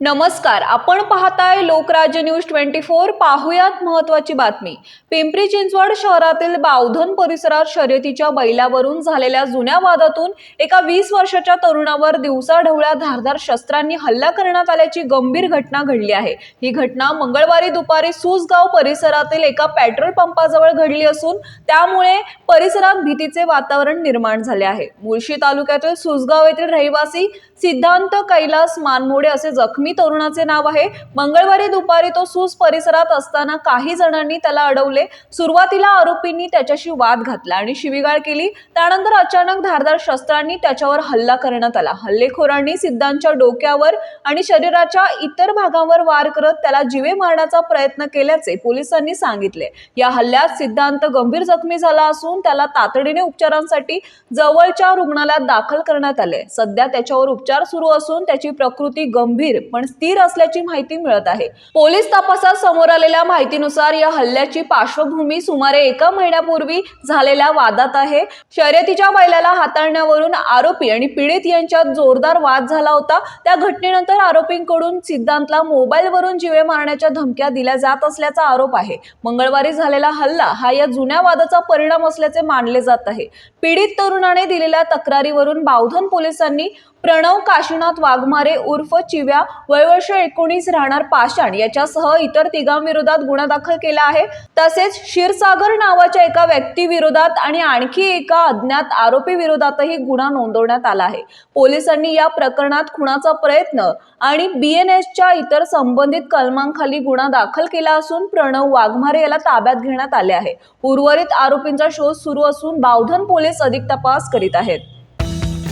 नमस्कार आपण पाहताय लोकराज्य न्यूज ट्वेंटी फोर. पाहुयात महत्वाची बातमी. पिंपरी चिंचवड शहरातील बावधन परिसरात शर्यतीच्या बैलावरून झालेल्या जुन्या वादातून एका वीस वर्षाच्या तरुणावर दिवसाढवळ्या धारधार शस्त्रांनी हल्ला करण्यात आल्याची गंभीर घटना घडली आहे. ही घटना मंगळवारी दुपारी सुसगाव परिसरातील एका पेट्रोल पंपाजवळ घडली असून त्यामुळे परिसरात भीतीचे वातावरण निर्माण झाले आहे. मुळशी तालुक्यातील सुसगाव येथील रहिवासी सिद्धांत कैलास मानमोडे असे जखमी तरुणाचे नाव आहे. मंगळवारी दुपारी तो सूस परिसरात असताना काही जणांनी त्याला अडवले. सुरुवातीला आरोपींनी त्याच्याशी वाद घातला आणि शिवीगाळ केली. त्यानंतर अचानक धारदार शस्त्रांनी त्याच्यावर हल्ला करण्यात आला. हल्लेखोरांनी सिद्धांच्या डोक्यावर आणि शरीराच्या इतर भागांवर वार करत त्याला जीवे मारण्याचा प्रयत्न केल्याचे पोलिसांनी सांगितले. या हल्ल्यात सिद्धांत गंभीर जखमी झाला असून त्याला तातडीने उपचारांसाठी जवळच्या रुग्णालयात दाखल करण्यात आले. सध्या त्याच्यावर उपचार सुरू असून त्याची प्रकृती गंभीर पण स्थिर असल्याची माहिती मिळत आहे. पोलीस तपासात समोर आलेल्या माहितीनुसार या हल्ल्याची पार्श्वभूमी सुमारे एका महिन्यापूर्वी झालेल्या वादात आहे. शर्यतीच्या बैलाला हाताळण्यावरून आरोपी आणि पीडित यांच्यात जोरदार वाद झाला होता. त्या घटनेनंतर आरोपींकडून सिद्धांतला मोबाईलवरून जिवे मारण्याच्या धमक्या दिल्या जात असल्याचा आरोप आहे. मंगळवारी झालेला हल्ला हा या जुन्या वादाचा परिणाम असल्याचे मानले जात आहे. पीडित तरुणाने दिलेल्या तक्रारीवरून बावधन पोलिसांनी प्रणव काशीनाथ वाघमारे उर्फ चिव्या वयवर्ष एकोणीस राहणार पाषाण याच्यासह इतर तिघांविरोधात गुन्हा दाखल केला आहे. तसेच क्षीरसागर नावाच्या एका व्यक्तीविरोधात आणि आणखी एका अज्ञात आरोपी विरोधातही गुन्हा नोंदवण्यात आला आहे. पोलिसांनी या प्रकरणात खुणाचा प्रयत्न आणि बीएनएसच्या इतर संबंधित कलमांखाली गुन्हा दाखल केला असून प्रणव वाघमारे याला ताब्यात घेण्यात आले आहे. उर्वरित आरोपींचा शोध सुरू असून बावधन पोलीस अधिक तपास करीत आहेत.